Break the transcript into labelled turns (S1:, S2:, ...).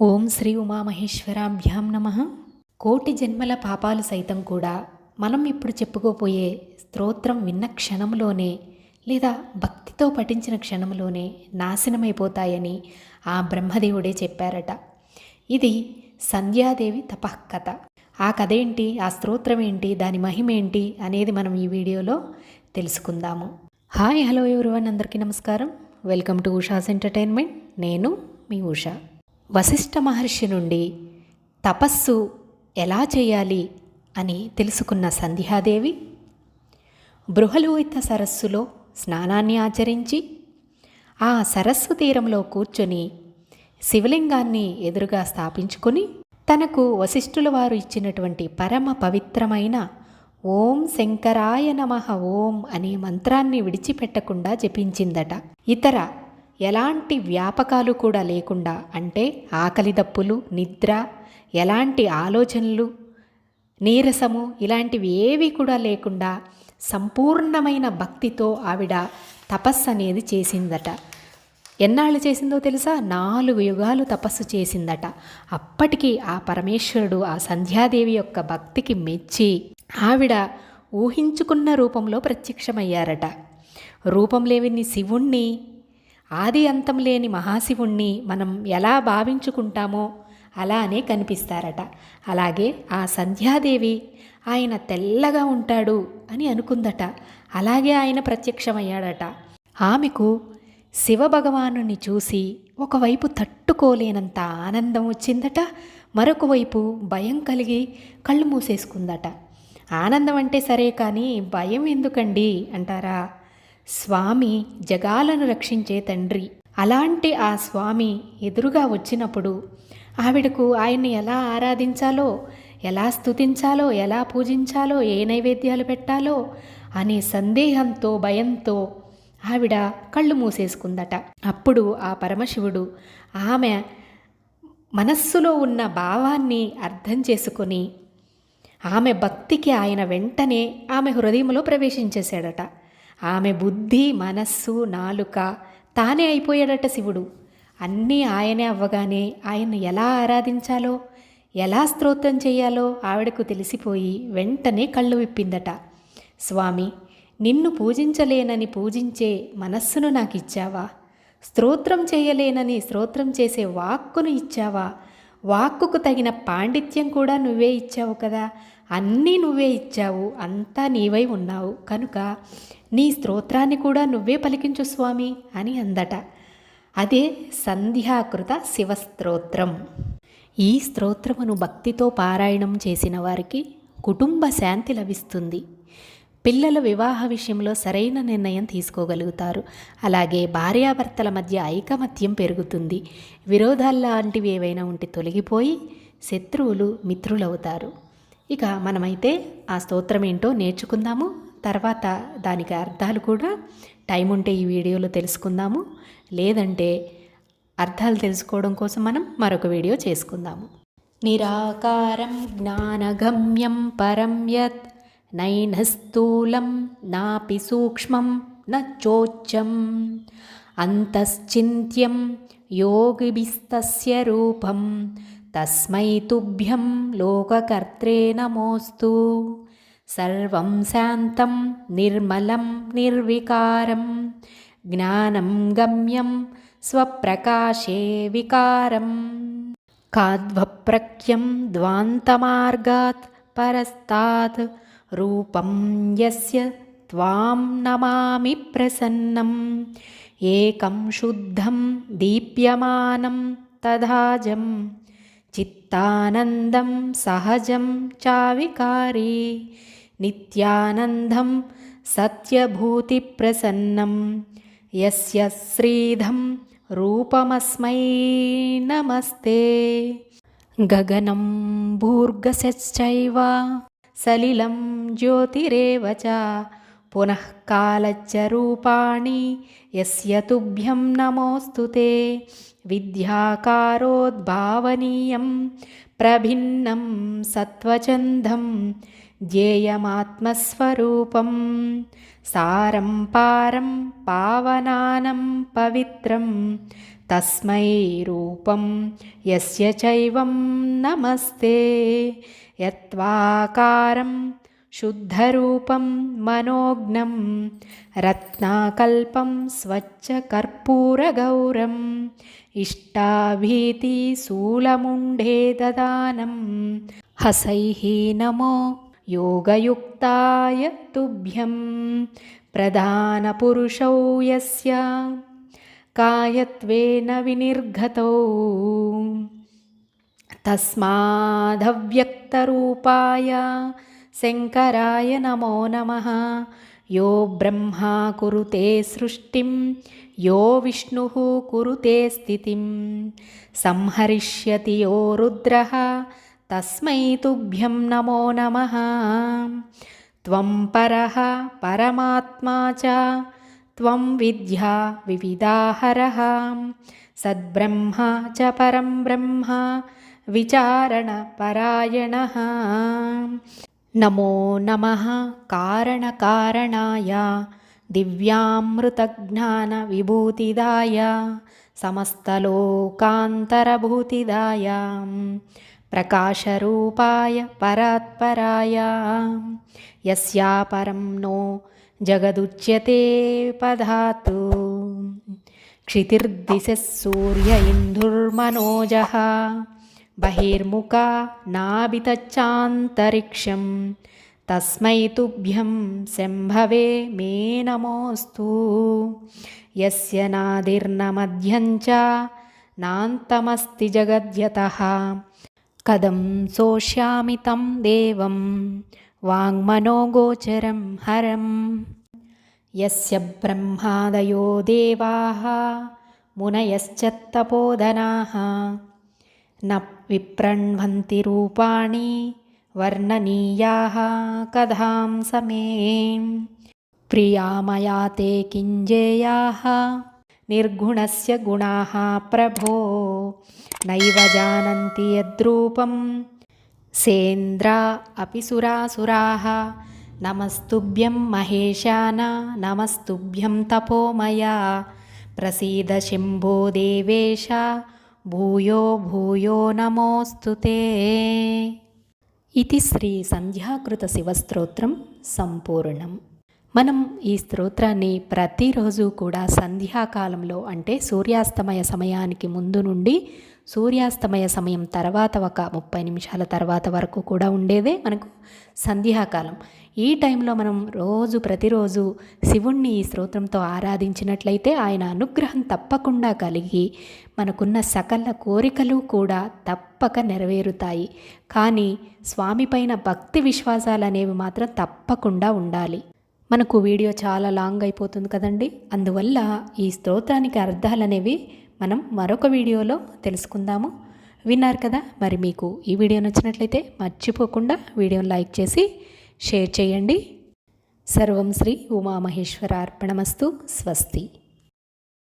S1: ఓం శ్రీ ఉమామహేశ్వరాభ్యాం నమ. కోటి జన్మల పాపాలు సైతం కూడా మనం ఇప్పుడు చెప్పుకోపోయే స్తోత్రం విన్న క్షణంలోనే లేదా భక్తితో పఠించిన క్షణంలోనే నాశనమైపోతాయని ఆ బ్రహ్మదేవుడే చెప్పారట. ఇది సంధ్యాదేవి తపఃకథ. ఆ కథ ఏంటి? ఆ స్తోత్రం ఏంటి? దాని మహిమ ఏంటి? అనేది మనం ఈ వీడియోలో తెలుసుకుందాము. Hi hello everyone. అందరికీ నమస్కారం. Welcome to Usha's entertainment. నేను మీ ఉషా. వశిష్ఠ మహర్షి నుండి తపస్సు ఎలా చేయాలి అని తెలుసుకున్న సంధ్యాదేవి బృహలోహిత సరస్సులో స్నానాన్ని ఆచరించి ఆ సరస్సు తీరంలో కూర్చొని శివలింగాన్ని ఎదురుగా స్థాపించుకొని తనకు వశిష్ఠుల వారు ఇచ్చినటువంటి పరమ పవిత్రమైన ఓం శంకరాయ నమః ఓం అనే మంత్రాన్ని విడిచిపెట్టకుండా జపించిందట. ఇతర ఎలాంటి వ్యాపకాలు కూడా లేకుండా అంటే ఆకలి దప్పులు నిద్ర ఎలాంటి ఆలోచనలు నీరసము ఇలాంటివి ఏవి కూడా లేకుండా సంపూర్ణమైన భక్తితో ఆవిడ తపస్సు అనేది చేసిందట. ఎన్నాళ్ళు చేసిందో తెలుసా? నాలుగు యుగాలు తపస్సు చేసిందట. అప్పటికి ఆ పరమేశ్వరుడు ఆ సంధ్యాదేవి యొక్క భక్తికి మెచ్చి ఆవిడ ఊహించుకున్న రూపంలో ప్రత్యక్షమయ్యారట. రూపం లేని శివుణ్ణి ఆది అంతం లేని మహాశివుణ్ణి మనం ఎలా భావించుకుంటామో అలానే కనిపిస్తారట. అలాగే ఆ సంధ్యాదేవి ఆయన తెల్లగా ఉంటాడు అని అనుకుందట. అలాగే ఆయన ప్రత్యక్షమయ్యాడట. ఆమెకు శివభగవానుని చూసి ఒకవైపు తట్టుకోలేనంత ఆనందం వచ్చిందట. మరొక వైపు భయం కలిగి కళ్ళు మూసేసుకుందట. ఆనందం అంటే సరే కానీ భయం ఎందుకండి అంటారా? స్వామి జగాలను రక్షించే తండ్రి. అలాంటి ఆ స్వామి ఎదురుగా వచ్చినప్పుడు ఆవిడకు ఆయన్ని ఎలా ఆరాధించాలో ఎలా స్తుతించాలో ఎలా పూజించాలో ఏ నైవేద్యాలు పెట్టాలో అనే సందేహంతో భయంతో ఆవిడ కళ్ళు మూసేసుకుందట. అప్పుడు ఆ పరమశివుడు ఆమె మనస్సులో ఉన్న భావాన్ని అర్థం చేసుకొని ఆమె భక్తికి ఆయన వెంటనే ఆమె హృదయంలో ప్రవేశించేశాడట. ఆమె బుద్ధి మనస్సు నాలుక తానే అయిపోయాడట శివుడు. అన్నీ ఆయనే అవ్వగానే ఆయన్ను ఎలా ఆరాధించాలో ఎలా స్తోత్రం చేయాలో ఆవిడకు తెలిసిపోయి వెంటనే కళ్ళు విప్పిందట. స్వామి నిన్ను పూజించలేనని పూజించే మనస్సును నాకు ఇచ్చావా స్తోత్రం చేయలేనని స్తోత్రం చేసే వాక్కును ఇచ్చావా? వాక్కుకు తగిన పాండిత్యం కూడా నువ్వే ఇచ్చావు కదా? అన్నీ నువ్వే ఇచ్చావు అంతా నీవై ఉన్నావు. కనుక నీ స్తోత్రాన్ని కూడా నువ్వే పలికించు స్వామి అని అందట. అదే సంధ్యాకృత శివస్తోత్రం. ఈ స్తోత్రమును భక్తితో పారాయణం చేసిన వారికి కుటుంబ శాంతి లభిస్తుంది. పిల్లల వివాహ విషయంలో సరైన నిర్ణయం తీసుకోగలుగుతారు. అలాగే భార్యాభర్తల మధ్య ఐకమత్యం పెరుగుతుంది. విరోధాలు లాంటివి ఏవైనా ఉంటే తొలగిపోయి శత్రువులు మిత్రులవుతారు. ఇక మనమైతే ఆ స్తోత్రం ఏంటో నేర్చుకుందాము. తర్వాత దానికి అర్థాలు కూడా టైం ఉంటే ఈ వీడియోలో తెలుసుకుందాము. లేదంటే అర్థాలు తెలుసుకోవడం కోసం మనం మరొక వీడియో చేసుకుందాము. నిరాకారం జ్ఞానగమ్యం పరం యత్ నైనస్థూలం నాపి సూక్ష్మం న అంతశ్చింత్యం యోగిభిస్తస్య రూపం తస్మై తుభ్యం లోకకర్త్రే నమోస్తు. సర్వం శాంతం నిర్మలం నిర్వికారం. జ్ఞానం గమ్యం స్వప్రకాశే వికారం. కాద్వప్రఖ్యం ద్వాంతమార్గాత్ పరస్తాత్. రూపం యస్య త్వాం నమామి ప్రసన్నం. ఏకం శుద్ధం దీప్యమానం తదాజం. చిత్తానందం సహజం చావికారీ. నిత్యానందం సత్యభూతిప్రసన్నం యస్య శ్రీధం రూపమస్మై నమస్తే. గగనం భూర్గశ్చైవ సలిలం జ్యోతిరేవ చ పునఃకాలచ్చ రూపాణి యస్య తుభ్యం నమోऽस्तु ते విద్యాకారోద్భావనీయం ప్రభిన్నం సత్వచందం ధ్యేయమాత్మస్వరూపం సారం పారం పావనానం పవిత్రం తస్మై రూపం యస్య చైవం నమస్తే యత్వాకారం శుద్ధరూపం మనోజ్ఞం రత్నాకల్పం స్వచ్ఛకర్పూరగౌరం ఇష్టాభీతిశూలముండే దదానం హసైः నమో योगयुक्ताय तुभ्यं प्रधानपुरुषौ यस्य कायत्वेन विनिर्गतौ तस्मादव्यक्तरूपाय शङ्कराय नमो नमः यो ब्रह्मा कुरुते सृष्टिं यो विष्णुः कुरुते स्थितिं संहरिष्यति यो रुद्रः तस्मै तुभ्यं नमो नमः। त्वं परः परमात्मा च। त्वं विद्या विविधाहरः। सद्ब्रह्मा च परं ब्रह्म विचारणपरायणः नमो नमः कारणकारणाय दिव्यामृतज्ञानविभूतिदाय समस्तलोकान्तरभूतिदाय प्रकाशरूपाय परात्पराय यस्या परं नो जगदुच्यते पधातु क्षितिर्दिशः सूर्य इन्दुर्मनोजः बहिर्मुखा नाभितच्चान्तरिक्षं तस्मै तुभ्यं शम्भवे मे नमोऽस्तु यस्य नादिर्न मध्यं च नान्तमस्ति जगद्यतः कदं सोष्यामि तं देवं? वाङ्मनोगोचरं हरम् यस्य ब्रह्मादयो देवाः मुनयश्च तपोधनाः। न विप्रणवन्ति रूपाणि वर्णनीयाः कथां समे। प्रिया मया ते किञ्जेयाः నిర్గుణస్య గుణా ప్రభో నైవ జానంతి యద్రూపం. సేంద్రా అపి సురాసురా. నమస్తుభ్యం మహేశాన నమస్తుభ్యం తపోమయ. ప్రసీద శంభో దేవేశ భూయో భూయో నమోస్తు ఇది శ్రీ సంధ్యాకృత శివస్తోత్రం సంపూర్ణం. మనం ఈ స్తోత్రాన్ని ప్రతిరోజు కూడా సంధ్యాకాలంలో అంటే సూర్యాస్తమయ సమయానికి ముందు నుండి సూర్యాస్తమయ సమయం తర్వాత ఒక ముప్పై నిమిషాల తర్వాత వరకు కూడా ఉండేదే మనకు సంధ్యాకాలం. ఈ టైంలో మనం రోజు ప్రతిరోజు శివుణ్ణి ఈ స్తోత్రంతో ఆరాధించినట్లయితే ఆయన అనుగ్రహం తప్పకుండా కలిగి మనకున్న సకల కోరికలు కూడా తప్పక నెరవేరుతాయి. కానీ స్వామిపైన భక్తి విశ్వాసాలు అనేవి మాత్రం తప్పకుండా ఉండాలి. మనకు వీడియో చాలా లాంగ్ అయిపోతుంది కదండి. అందువల్ల ఈ స్తోత్రానికి అర్థాలు అనేవి మనం మరొక వీడియోలో తెలుసుకుందాము. విన్నారు కదా మరి మీకు ఈ వీడియో నచ్చినట్లయితే మర్చిపోకుండా వీడియోని లైక్ చేసి షేర్ చేయండి. సర్వం శ్రీ ఉమామహేశ్వర అర్పణమస్తు స్వస్తి.